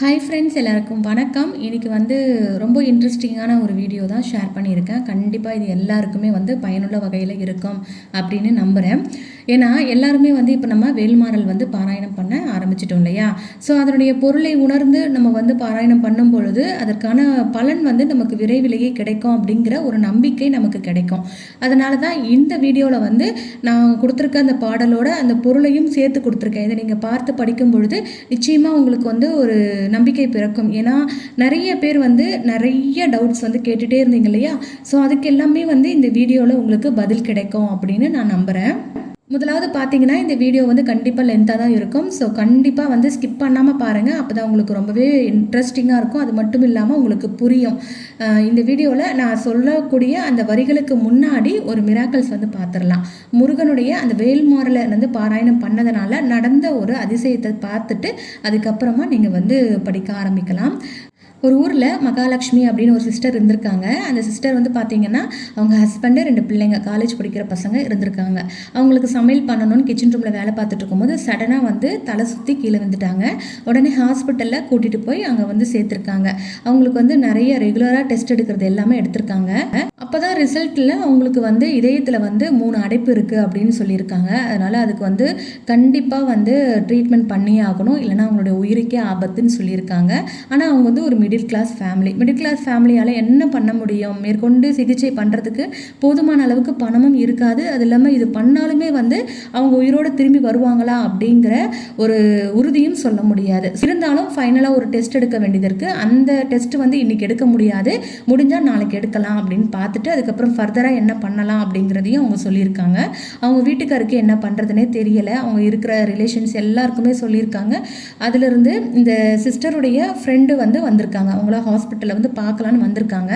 Hi friends எல்லாருக்கும் வணக்கம். இன்றைக்கி வந்து ரொம்ப இன்ட்ரெஸ்டிங்கான ஒரு வீடியோ தான் ஷேர் பண்ணியிருக்கேன். கண்டிப்பாக இது எல்லாருக்குமே வந்து பயனுள்ள வகையில் இருக்கும் அப்படின்னு நம்புகிறேன் ஏன்னா எல்லாருமே வந்து இப்போ நம்ம வேல்மாறல் வந்து பாராயணம் பண்ண ஆரம்பிச்சிட்டோம் இல்லையா? ஸோ அதனுடைய பொருளை உணர்ந்து நம்ம வந்து பாராயணம் பண்ணும் பொழுது அதற்கான பலன் வந்து நமக்கு விரைவிலேயே கிடைக்கும் அப்படிங்கிற ஒரு நம்பிக்கை நமக்கு கிடைக்கும். அதனால தான் இந்த வீடியோவில் வந்து நான் கொடுத்துருக்க அந்த பாடலோட அந்த பொருளையும் சேர்த்து கொடுத்துருக்கேன். இதை நீங்கள் பார்த்து படிக்கும் பொழுது நிச்சயமாக உங்களுக்கு வந்து ஒரு நம்பிக்கை பிறக்கும். ஏன்னா நிறைய பேர் வந்து நிறைய டவுட்ஸ் வந்து கேட்டுகிட்டே இருந்தீங்க இல்லையா? ஸோ அதுக்கு எல்லாமே வந்து இந்த வீடியோவில் உங்களுக்கு பதில் கிடைக்கும் அப்படின்னு நான் நம்புகிறேன் முதலாவது பார்த்தீங்கன்னா இந்த வீடியோ வந்து கண்டிப்பாக லென்த்தாக தான் இருக்கும். ஸோ கண்டிப்பாக வந்து ஸ்கிப் பண்ணாமல் பாருங்கள் அப்போ தான் உங்களுக்கு ரொம்பவே இன்ட்ரெஸ்டிங்காக இருக்கும். அது மட்டும் இல்லாமல் உங்களுக்கு புரியும். இந்த வீடியோவில் நான் சொல்லக்கூடிய அந்த வரிகளுக்கு முன்னாடி ஒரு மிராக்கல்ஸ் வந்து பார்த்துடலாம். முருகனுடைய அந்த வேல்மாரில் வந்து பாராயணம் பண்ணதுனால நடந்த ஒரு அதிசயத்தை பார்த்துட்டு அதுக்கப்புறமா நீங்கள் வந்து படிக்க ஆரம்பிக்கலாம். ஒரு ஊரில் மகாலட்சுமி அப்படின்னு ஒரு சிஸ்டர் இருந்திருக்காங்க. அந்த சிஸ்டர் வந்து பார்த்தீங்கன்னா அவங்க ஹஸ்பண்டு ரெண்டு பிள்ளைங்க காலேஜ் படிக்கிற பசங்க இருந்திருக்காங்க. அவங்களுக்கு சமையல் பண்ணணும்னு கிச்சன் ரூமில் வேலை பார்த்துட்டு இருக்கும்போது சடனாக வந்து தலை சுற்றி கீழே வந்துட்டாங்க உடனே ஹாஸ்பிட்டலில் கூட்டிகிட்டு போய் அங்கே வந்து சேர்த்துருக்காங்க. அவங்களுக்கு வந்து நிறைய ரெகுலராக டெஸ்ட் எடுக்கிறது எல்லாமே எடுத்திருக்காங்க. அப்போ தான் ரிசல்ட்டில் அவங்களுக்கு வந்து இதயத்தில் வந்து மூணு அடைப்பு இருக்குது அப்படின்னு சொல்லியிருக்காங்க. அதனால் அதுக்கு வந்து கண்டிப்பாக வந்து ட்ரீட்மெண்ட் பண்ணியே ஆகணும். இல்லைனா அவங்களுடைய உயிருக்கே ஆபத்துன்னு சொல்லியிருக்காங்க. ஆனால் அவங்க வந்து ஒரு middle middle class family middle class ஃபேமிலியால் என்ன பண்ண முடியும்? மேற்கொண்டு சிகிச்சை பண்ணுறதுக்கு போதுமான அளவுக்கு பணமும் இருக்காது. அது இல்லாமல் இது பண்ணாலுமே வந்து அவங்க உயிரோடு திரும்பி வருவாங்களா அப்படிங்கிற ஒரு உறுதியும் சொல்ல முடியாது. இருந்தாலும் ஃபைனலாக ஒரு டெஸ்ட் எடுக்க வேண்டியது இருக்குது அந்த டெஸ்ட் வந்து இன்றைக்கி எடுக்க முடியாது. முடிஞ்சால் நாளைக்கு எடுக்கலாம் அப்படின்னு பார்த்துட்டு அதுக்கப்புறம் ஃபர்தராக என்ன பண்ணலாம் அப்படிங்கிறதையும் அவங்க சொல்லியிருக்காங்க. அவங்க வீட்டுக்காருக்கு என்ன பண்ணுறதுனே தெரியலை. அவங்க இருக்கிற ரிலேஷன்ஸ் எல்லாருக்குமே சொல்லியிருக்காங்க. அதிலிருந்து இந்த சிஸ்டருடைய ஃப்ரெண்டு வந்து வந்திருக்காங்க. வந்திருக்காங்க அவங்கள ஹாஸ்பிட்டலில் வந்து பார்க்கலான்னு வந்திருக்காங்க.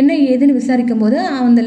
என்ன ஏதுன்னு விசாரிக்கும் போது அந்த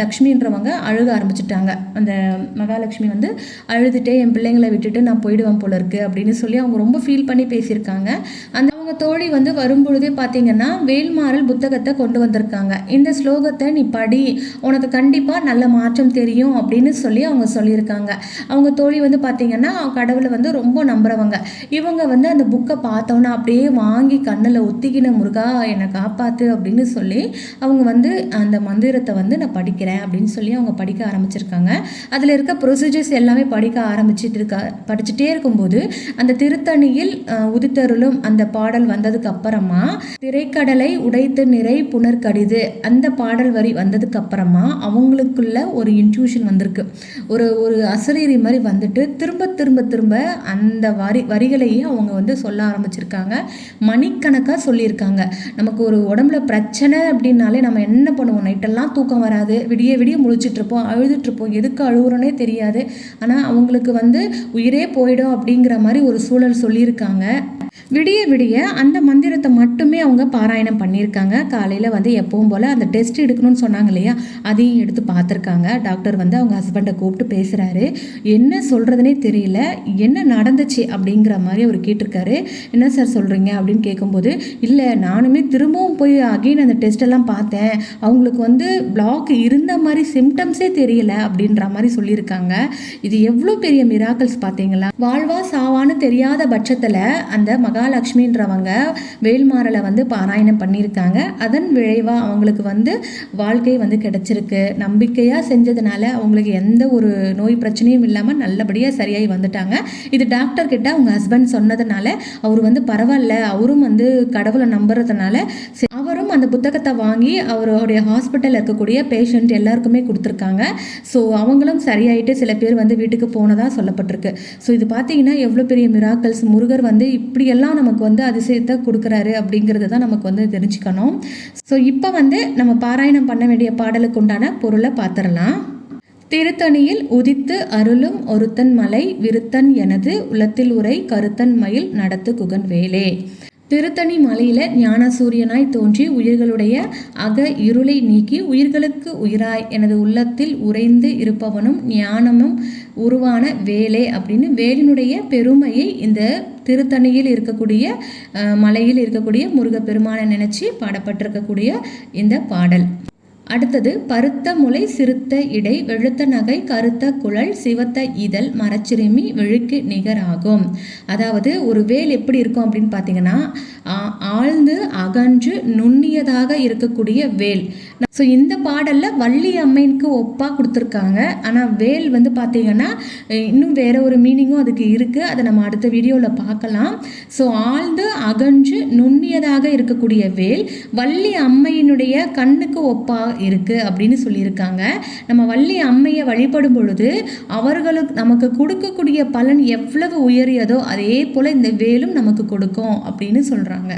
லக்ஷ்மின்றவங்க அழுக ஆரம்பிச்சிட்டாங்க. அந்த மகாலட்சுமி வந்து அழுதுகிட்டே என் பிள்ளைங்களை விட்டுட்டு நான் போயிடுவேன் போல இருக்கு அப்படின்னு சொல்லி அவங்க ரொம்ப ஃபீல் பண்ணி பேசியிருக்காங்க. அந்த அவங்க தோழி வந்து வரும்பொழுதே பார்த்தீங்கன்னா வேல்மாறல் புத்தகத்தை கொண்டு வந்திருக்காங்க. இந்த ஸ்லோகத்தை நீ படி. உனக்கு கண்டிப்பாக நல்ல மாற்றம் தெரியும் அப்படின்னு சொல்லி அவங்க சொல்லியிருக்காங்க. அவங்க தோழி வந்து பார்த்தீங்கன்னா கடவுளை வந்து ரொம்ப நம்புறவங்க. இவங்க வந்து அந்த புக்கை பார்த்தோன்னா அப்படியே வாங்கி கண்ணில் ஒத்திக்கின என்ன முருகா என்னை காப்பாற்று அப்படின்னு சொல்லி அவங்க வந்து அந்த மந்திரத்தை வந்து நான் படிக்கிறேன் அப்படின்னு சொல்லி அவங்க படிக்க ஆரம்பிச்சிருக்காங்க. அதில் இருக்க ப்ரொசீஜர்ஸ் எல்லாமே படிக்க ஆரம்பிச்சிட்டு இருக்கா படிச்சுட்டே இருக்கும்போது அந்த திருத்தணியில் உதித்தருளும் அந்த பாடல் வந்ததுக்கு அப்புறமா திரைக்கடலை உடைத்து நிறை புனர்கடிது அந்த பாடல் வரி வந்ததுக்கு அப்புறமா அவங்களுக்குள்ள ஒரு இன்ட்யூஷன் வந்திருக்கு. ஒரு ஒரு அசரீரி மாதிரி வந்துட்டு திரும்ப திரும்ப திரும்ப அந்த வரி வரிகளையே அவங்க வந்து சொல்ல ஆரம்பிச்சிருக்காங்க. மணிக்கணக்காக சொல்லியிருக்காங்க. இருக்காங்க. நமக்கு ஒரு உடம்புல பிரச்சனை அப்படின்னாலே நம்ம என்ன பண்ணுவோம்? நைட்டெல்லாம் தூக்கம் வராது. விடிய விடிய முழிச்சிட்ருப்போம் அழுதுட்ருப்போம் எதுக்கு அழுகுறோன்னே தெரியாது. ஆனால் அவங்களுக்கு வந்து உயிரே போயிடும் அப்படிங்கிற மாதிரி ஒரு சூழல் சொல்லியிருக்காங்க. விடிய விடிய அந்த மந்திரத்தை மட்டுமே அவங்க பாராயணம் பண்ணியிருக்காங்க. காலையில் வந்து எப்பவும் போல் அந்த டெஸ்ட் எடுக்கணும்னு சொன்னாங்க இல்லையா? அதையும் எடுத்து பார்த்துருக்காங்க. டாக்டர் வந்து அவங்க ஹஸ்பண்டை கூப்பிட்டு பேசுகிறாரு என்ன சொல்கிறதுனே தெரியல. என்ன நடந்துச்சு அப்படிங்கிற மாதிரி அவர் கேட்டிருக்காரு. என்ன சார் சொல்கிறீங்க அப்படின்னு கேட்கும்போது இல்லை நானுமே திரும்பவும் போய் அகெயின் அந்த டெஸ்ட்டெல்லாம் பார்த்தேன். அவங்களுக்கு வந்து பிளாக் இருந்த மாதிரி சிம்டம்ஸே தெரியல அப்படின்ற மாதிரி சொல்லியிருக்காங்க. இது எவ்வளோ பெரிய மிராக்கல்ஸ் பார்த்தீங்களா? வாழ்வா சாவான்னு தெரியாத பட்சத்தில் அந்த மகாலட்சுமின்றவங்க வேல்மாறலை வந்து பாராயணம் பண்ணியிருக்காங்க. அதன் விளைவாக அவங்களுக்கு வந்து வாழ்க்கை வந்து கிடச்சிருக்கு. நம்பிக்கையாக செஞ்சதுனால அவங்களுக்கு எந்த ஒரு நோய் பிரச்சனையும் இல்லாமல் நல்லபடியாக சரியாகி வந்துட்டாங்க. இது டாக்டர் கிட்ட அவங்க ஹஸ்பண்ட் சொன்னதுனால அவர் வந்து பரவாயில்ல அவரும் வந்து கடவுளை நம்புறதுனால அவரும் அந்த புத்தகத்தை வாங்கி அவருடைய ஹாஸ்பிட்டலில் இருக்கக்கூடிய பேஷண்ட் எல்லாருக்குமே கொடுத்துருக்காங்க. ஸோ அவங்களும் சரியாயிட்டு சில பேர் வந்து வீட்டுக்கு போனதாக சொல்லப்பட்டிருக்கு. ஸோ இது பார்த்தீங்கன்னா எவ்வளோ பெரிய மிராக்கல்ஸ். முருகர் வந்து இப்படியெல்லாம் எல்லாம் நமக்கு வந்து அதிசயத்தை கொடுக்குறாரு அப்படிங்கிறது தான் நமக்கு வந்து தெரிஞ்சுக்கணும். ஸோ இப்போ வந்து நம்ம பாராயணம் பண்ண வேண்டிய பாடலுக்கு உண்டான பொருளை பார்த்துடலாம் திருத்தணியில் உதித்து அருளும் ஒருத்தன் மலை விருத்தன் எனது உலத்தில் உரை கருத்தன் மயில் நடத்து குகன் வேலே. திருத்தணி மலையில் ஞான சூரியனாய் தோன்றி உயிர்களுடைய அக இருளை நீக்கி உயிர்களுக்கு உயிராய் எனது உள்ளத்தில் உறைந்து இருப்பவனும் ஞானமும் உருவான வேலே அப்படின்னு வேலினுடைய பெருமையை இந்த திருத்தணியில் இருக்கக்கூடிய மலையில் இருக்கக்கூடிய முருகப்பெருமானை நினச்சி பாடப்பட்டிருக்கக்கூடிய இந்த பாடல். அடுத்தது பருத்த முளை சிறுத்த இடை வெளுத்த நகை கருத்த குழல் சிவத்த இதழ் மரச்சிறுமி விழுக்கு நிகராகும். அதாவது ஒரு வேல் எப்படி இருக்கும் அப்படின்னு பார்த்தீங்கன்னா ஆழ்ந்து அகன்று நுண்ணியதாக இருக்கக்கூடிய வேல். ஸோ இந்த பாடலில் வள்ளி அம்மையனுக்கு ஒப்பாக கொடுத்துருக்காங்க. ஆனால் வேல் வந்து பார்த்தீங்கன்னா இன்னும் வேற ஒரு மீனிங்கும் அதுக்கு இருக்குது அதை நம்ம அடுத்த வீடியோவில் பார்க்கலாம். ஸோ ஆழ்ந்து அகன்று நுண்ணியதாக இருக்கக்கூடிய வேல் வள்ளி அம்மையினுடைய கண்ணுக்கு ஒப்பாக இருக்குது அப்படின்னு சொல்லியிருக்காங்க. நம்ம வள்ளி அம்மையை வழிபடும் பொழுது அவர்களுக்கு நமக்கு கொடுக்கக்கூடிய பலன் எவ்வளவு உயரியதோ அதே போல் இந்த வேலும் நமக்கு கொடுக்கும் அப்படின்னு சொல்கிறாங்க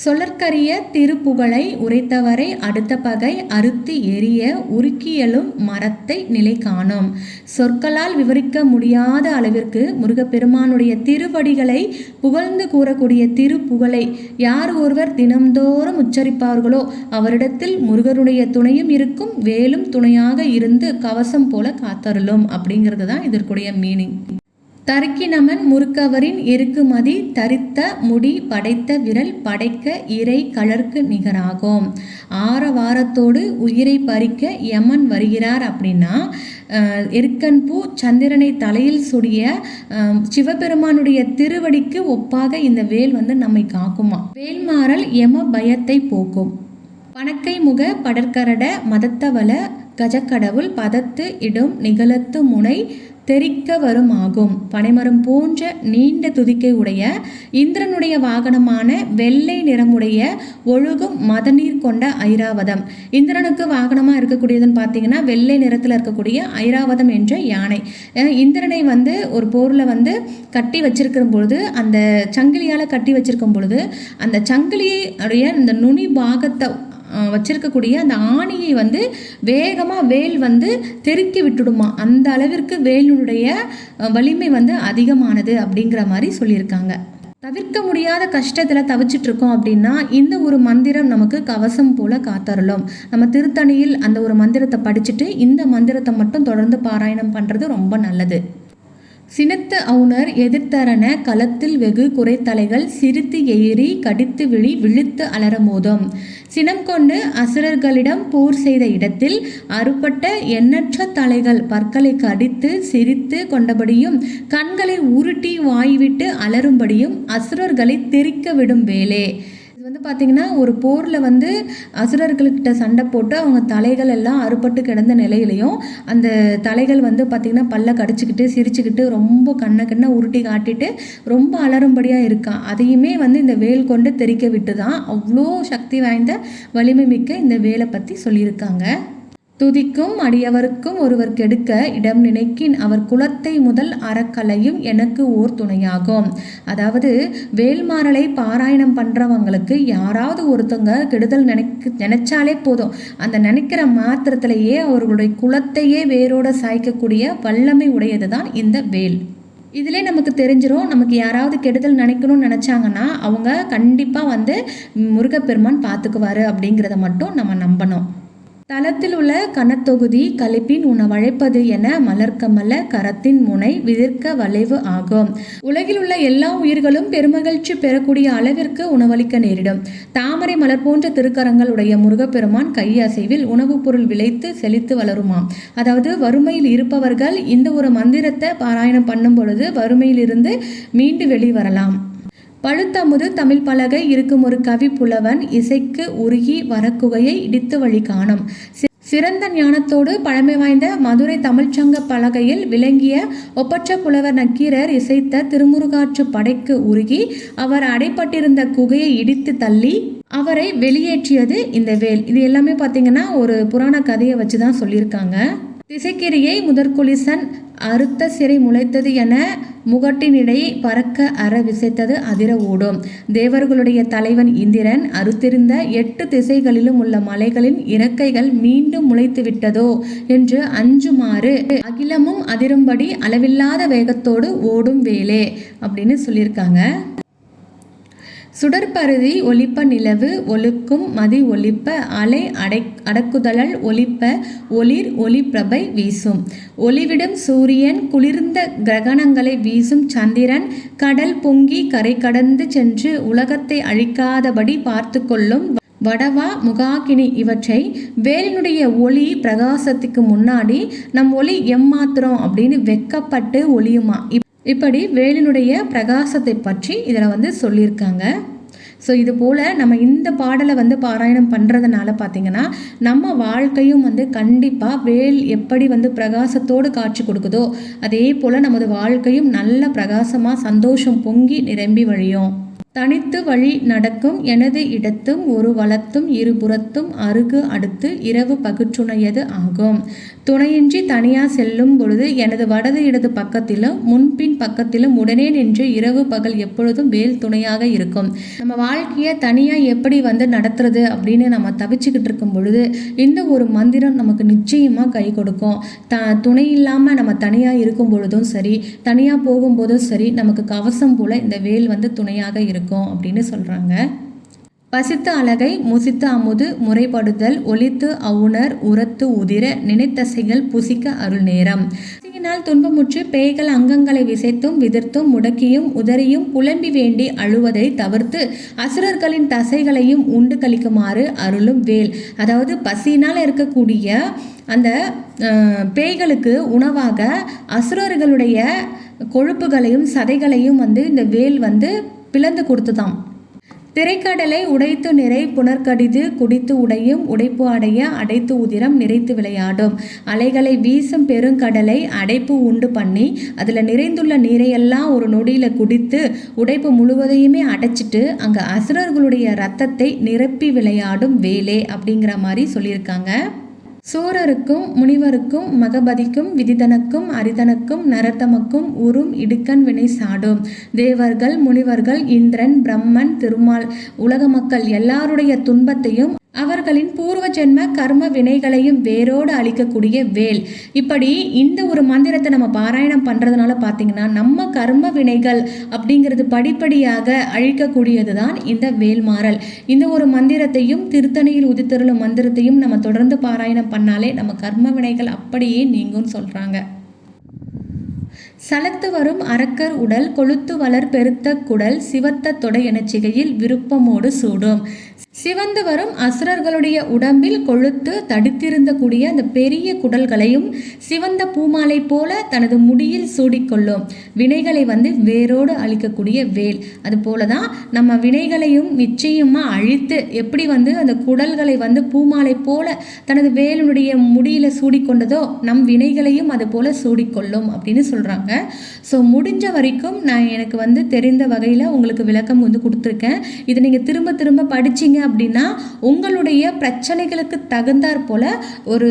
சொல்லற்கரிய திருப்புகழை உரைத்தவரை அடுத்த பகை அறுத்து எரிய உருக்கியலும் மரத்தை நிலை காணும் சொற்களால் விவரிக்க முடியாத அளவிற்கு முருகப்பெருமானுடைய திருவடிகளை புகழ்ந்து கூறக்கூடிய திருப்புகழை யார் ஒருவர் தினம்தோறும் உச்சரிப்பார்களோ அவரிடத்தில் முருகருடைய துணையும் இருக்கும் வேலும் துணையாக இருந்து கவசம் போல காத்தருளும் அப்படிங்கிறது தான் இதற்குடைய மீனிங் தருக்கினமன் முறுக்கவரின் எருக்குமதி தரித்த முடி படைத்த விரல் படைக்க இறை கலர்க்கு நிகராகும். ஆரவாரத்தோடு உயிரை பறிக்க யமன் வருகிறார் அப்படின்னா எருக்கன் பூ சந்திரனை தலையில் சுடிய சிவபெருமானுடைய திருவடிக்கு ஒப்பாக இந்த வேல் வந்து நம்மை காக்குமா? வேல்மாறல் யம பயத்தை போக்கும். பணக்கை முக படற்கரட மதத்தவள கஜக்கடவுள் பதத்து இடும் நிகழத்து முனை தெரிக்க வருமாகும் பனைமரம் போன்ற நீண்ட துதிக்கை உடைய இந்திரனுடைய வாகனமான வெள்ளை நிறமுடைய ஒழுகும் மதநீர் கொண்ட ஐராவதம். இந்திரனுக்கு வாகனமாக இருக்கக்கூடியதுன்னு பார்த்தீங்கன்னா வெள்ளை நிறத்தில் இருக்கக்கூடிய ஐராவதம் என்ற யானை. இந்திரனை வந்து ஒரு போரில் வந்து கட்டி வச்சிருக்கிற பொழுது அந்த சங்கிலியால் கட்டி வச்சிருக்கும் பொழுது அந்த சங்கிலியை அந்த நுனி பாகத்தை வச்சிருக்கக்கூடிய அந்த ஆணியை வந்து வேகமாக வேல் வந்து தெருக்கி விட்டுடுமா. அந்த அளவிற்கு வேலினுடைய வலிமை வந்து அதிகமானது அப்படிங்கிற மாதிரி சொல்லியிருக்காங்க. தவிர்க்க முடியாத கஷ்டத்தில் தவிச்சிட்டு இருக்கோம் அப்படின்னா இந்த ஒரு மந்திரம் நமக்கு கவசம் போல காத்தருளும். நம்ம திருத்தணியில் அந்த ஒரு மந்திரத்தை படிச்சுட்டு இந்த மந்திரத்தை மட்டும் தொடர்ந்து பாராயணம் பண்ணுறது ரொம்ப நல்லது. சினத்து அவுணர் எதிர்த்தரன களத்தில் வெகு குறைத்தலைகள் சிரித்து எயிரி கடித்து விழி விழுத்து அலறமோதும் சினம் கொண்டு அசுரர்களிடம் போர் செய்த இடத்தில் அறுபட்ட எண்ணற்ற தலைகள் பற்களை கடித்து சிரித்து கொண்டபடியும் கண்களை உருட்டி வாய்விட்டு அலறும்படியும் அசுரர்களை தெறிக்க விடும் வேலே. வந்து பார்த்தீங்கன்னா ஒரு போரில் வந்து அசுரர்கள்கிட்ட சண்டை போட்டு அவங்க தலைகள் எல்லாம் அறுபட்டு கிடந்த நிலையிலையும் அந்த தலைகள் வந்து பார்த்திங்கன்னா பல்ல கடிச்சிக்கிட்டு சிரிச்சுக்கிட்டு ரொம்ப கண்ணை கண்ணை உருட்டி காட்டிட்டு ரொம்ப அலறும்படியாக இருக்கான் அதையுமே வந்து இந்த வேல் கொண்டு தெறிக்க விட்டு தான் அவ்வளோ சக்தி வாய்ந்த வலிமை மிக்க இந்த வேலை பற்றி சொல்லியிருக்காங்க. துதிக்கும் அடியவருக்கும் ஒருவர் கெடுக்க இடம் நினைக்கின் அவர் குலத்தை முதல் அறக்கலையும் எனக்கு ஓர் துணையாகும். அதாவது வேல்மாறலை பாராயணம் பண்ணுறவங்களுக்கு யாராவது ஒருத்தவங்க கெடுதல் நினைக்க நினைச்சாலே போதும். அந்த நினைக்கிற மாத்திரத்திலேயே அவர்களுடைய குலத்தையே வேரோட சாய்க்கக்கூடிய வல்லமை உடையது தான் இந்த வேல். இதிலே நமக்கு தெரிஞ்சிடும் நமக்கு யாராவது கெடுதல் நினைக்கணும்னு நினச்சாங்கன்னா அவங்க கண்டிப்பாக வந்து முருகப்பெருமான் பார்த்துக்குவாரு அப்படிங்கிறத மட்டும் நம்ம நம்பணும். தளத்தில் உள்ள கனத்தொகுதி கலிப்பின் உணவழைப்பது என மலர்க்கமல கரத்தின் முனை விதிர்க்க வளைவு ஆகும். உலகில் உள்ள எல்லா உயிர்களும் பெருமகிழ்ச்சி பெறக்கூடிய அளவிற்கு உணவளிக்க நேரிடும். தாமரை மலர் போன்ற திருக்கரங்களுடைய முருகப்பெருமான் கையசைவில் உணவுப் பொருள் விளைத்து செழித்து வளருமாம். அதாவது வறுமையில் இருப்பவர்கள் இந்த ஒரு மந்திரத்தை பாராயணம் பண்ணும் பொழுது வறுமையிலிருந்து மீண்டு வெளிவரலாம். பழுத்தமுது தமிழ் பலகை இருக்கும் ஒரு கவி புலவன் இசைக்கு உருகி வரக்குகையை இடித்து வழி காணும் சி- சிறந்த ஞானத்தோடு பழமை வாய்ந்த மதுரை தமிழ்ச்சங்க பலகையில் விளங்கிய ஒப்பற்ற புலவர் நக்கீரர் இசைத்த திருமுருகாற்று படைக்கு உருகி அவர் அடைப்பட்டிருந்த குகையை இடித்து தள்ளி அவரை வெளியேற்றியது இந்த வேல். இது எல்லாமே பார்த்தீங்கன்னா ஒரு புராண கதையை வச்சு தான் சொல்லியிருக்காங்க. திசைக்கிரியை முதற்குலிசன் அறுத்த சிறை முளைத்தது என முகட்டினிடை பறக்க அற விசைத்தது அதிர ஓடும். தேவர்களுடைய தலைவன் இந்திரன் அறுத்திருந்த எட்டு திசைகளிலும் உள்ள மலைகளின் இறக்கைகள் மீண்டும் முளைத்து விட்டதோ என்று அஞ்சுமாறு அகிலமும் அதிரும்படி அளவில்லாத வேகத்தோடு ஓடும் வேலே அப்படின்னு சொல்லியிருக்காங்க. சுடற்பருதி ஒலிப்ப நிலவு ஒழுக்கும் மதி ஒலிப்ப அலை அடை அடக்குதழல் ஒலிப்ப ஒளிர் ஒளிப்பிரபை வீசும். ஒளிவிடும் சூரியன் குளிர்ந்த கிரகணங்களை வீசும் சந்திரன் கடல் பொங்கி கரை கடந்து சென்று உலகத்தை அழிக்காதபடி பார்த்து கொள்ளும் வடவா முகாகினி இவற்றை வேலினுடைய ஒளி பிரகாசத்துக்கு முன்னாடி நம் ஒளி எம்மாத்திரம் அப்படின்னு வெக்கப்பட்டு ஒளியுமா? இப்படி வேலினுடைய பிரகாசத்தை பற்றி இதில் வந்து சொல்லியிருக்காங்க. ஸோ இது போல் நம்ம இந்த பாடலை வந்து பாராயணம் பண்ணுறதுனால பார்த்திங்கன்னா நம்ம வாழ்க்கையும் வந்து கண்டிப்பாக வேல் எப்படி வந்து பிரகாசத்தோடு காட்சி கொடுக்குதோ அதே போல் நமது வாழ்க்கையும் நல்ல பிரகாசமாக சந்தோஷம் பொங்கி நிரம்பி வழியும். தனித்து வழி நடக்கும் எனது இடத்தும் ஒரு வளத்தும் இருபுறத்தும் அருகு அடுத்து இரவு பகுற்றுணையது ஆகும். துணையின்றி தனியா செல்லும் பொழுது எனது வடது இடது பக்கத்திலும் முன்பின் பக்கத்திலும் உடனே நின்று இரவு பகல் எப்பொழுதும் வேல் துணையாக இருக்கும். நம்ம வாழ்க்கையை தனியாக எப்படி வந்து நடத்துறது அப்படின்னு நம்ம தவிச்சுக்கிட்டு இருக்கும் பொழுது இந்த ஒரு மந்திரம் நமக்கு நிச்சயமாக கை கொடுக்கும். த துணை இல்லாமல் நம்ம தனியாக இருக்கும் பொழுதும் சரி தனியாக போகும்போதும் சரி நமக்கு கவசம் போல் இந்த வேல் வந்து துணையாக இருக்கும். இருக்கும் அப்படின்னு சொல்கிறாங்க பசித்த அழகை முசித்த அமுது முறைப்படுதல் ஒலித்து அவுணர் உரத்து உதிர நினைத்தசைகள் புசிக்க அருள் நேரம். பசியினால் துன்பமுற்று பேய்கள் அங்கங்களை விசைத்தும் விதிர்த்தும் முடக்கியும் உதறியும் புலம்பி வேண்டி அழுவதை தவிர்த்து அசுரர்களின் தசைகளையும் உண்டு கழிக்குமாறு அருளும் வேல். அதாவது பசியினால் இருக்கக்கூடிய அந்த பேய்களுக்கு உணவாக அசுரர்களுடைய கொழுப்புகளையும் சதைகளையும் வந்து இந்த வேல் வந்து பிளந்து கொடுத்துதான் திரைக்கடலை உடைத்து நிறை புனர்கடிது குடித்து உடையும் உடைப்பு அடைய அடைத்து உதிரம் நிறைத்து விளையாடும். அலைகளை வீசும் பெருங்கடலை அடைப்பு உண்டு பண்ணி அதில் நிறைந்துள்ள நீரையெல்லாம் ஒரு நொடியில் குடித்து உடைப்பு முழுவதையுமே அடைச்சிட்டு அங்கே அசுரர்களுடைய ரத்தத்தை நிரப்பி விளையாடும் வேலே அப்படிங்கிற மாதிரி சொல்லியிருக்காங்க. சூரருக்கும் முனிவருக்கும் மகபதிக்கும் விதிதனுக்கும் அரிதனுக்கும் நரத்தமக்கும் உறும் இடுக்கன் வினை சாடும். தேவர்கள் முனிவர்கள் இந்திரன் பிரம்மன் திருமால் உலக மக்கள் எல்லாருடைய துன்பத்தையும் அவர்களின் பூர்வ ஜென்ம கர்ம வினைகளையும் வேரோடு அழிக்கக்கூடிய வேல். இப்படி இந்த ஒரு மந்திரத்தை நம்ம பாராயணம் பண்ணுறதுனால பார்த்தீங்கன்னா நம்ம கர்ம வினைகள் அப்படிங்கிறது படிப்படியாக அழிக்கக்கூடியது தான் இந்த வேல்மாறல். இந்த ஒரு மந்திரத்தையும் திருத்தணியில் உதித்தருளும் மந்திரத்தையும் நம்ம தொடர்ந்து பாராயணம் பண்ணாலே நம்ம கர்ம வினைகள் அப்படியே நீங்கும்னு சொல்கிறாங்க சலத்து வரும் அரக்கர் உடல் கொளுத்து வளர் பெருத்த குடல் சிவத்த தொடை எனச்சிகையில் விருப்பமோடு சூடும். சிவந்து வரும் அசுரர்களுடைய உடம்பில் கொழுத்து தடுத்திருந்த கூடிய அந்த பெரிய குடல்களையும் சிவந்த பூமாலை போல தனது முடியில் சூடிக்கொள்ளும். வினைகளை வந்து வேரோடு அழிக்கக்கூடிய வேல். அது போல தான் நம்ம வினைகளையும் நிச்சயமாக அழித்து எப்படி வந்து அந்த குடல்களை வந்து பூமாலை போல தனது வேலுடைய முடியில் சூடிக்கொண்டதோ நம் வினைகளையும் அது போல சூடிக்கொள்ளும் அப்படின்னு சொல்கிறாங்க ஸோ முடிஞ்ச வரைக்கும் நான் எனக்கு வந்து தெரிந்த வகையில் உங்களுக்கு விளக்கம் வந்து கொடுத்துருக்கேன். இதை நீங்கள் திரும்ப திரும்ப படிச்சிங்க அப்படின்னா உங்களுடைய பிரச்சனைகளுக்கு தகுந்தாற் போல் ஒரு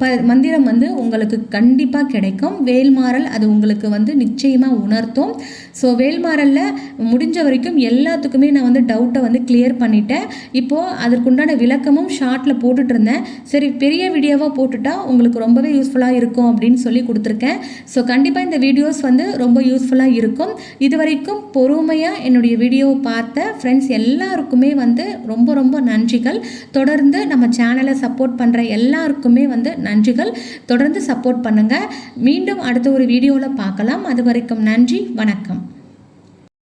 ப மந்திரம் வந்து உங்களுக்கு கண்டிப்பாக கிடைக்கும். வேல்மாறல் அது உங்களுக்கு வந்து நிச்சயமாக உணர்த்தும். ஸோ வேல்மாறலில் முடிஞ்ச வரைக்கும் எல்லாத்துக்குமே நான் வந்து டவுட்டை வந்து கிளியர் பண்ணிட்டேன். இப்போது அதற்குண்டான விளக்கமும் ஷார்ட்டில் போட்டுட்டு இருந்தேன் சரி பெரிய வீடியோவாக போட்டுட்டா உங்களுக்கு ரொம்பவே யூஸ்ஃபுல்லாக இருக்கும் அப்படின்னு சொல்லி கொடுத்துருக்கேன். ஸோ கண்டிப்பாக இந்த வீடியோஸ் வந்து ரொம்ப யூஸ்ஃபுல்லாக இருக்கும். இது வரைக்கும் பொறுமையாக என்னுடைய வீடியோவை பார்த்த ஃப்ரெண்ட்ஸ் எல்லாருக்குமே வந்து ரொம்ப ரொம்ப நன்றிகள். தொடர்ந்து நம்ம சேனலை சப்போர்ட் பண்ணுற எல்லாருக்குமே வந்து நன்றிகள். தொடர்ந்து சப்போர்ட் பண்ணுங்கள் மீண்டும் அடுத்த ஒரு வீடியோவில் பார்க்கலாம். அது வரைக்கும் நன்றி வணக்கம்.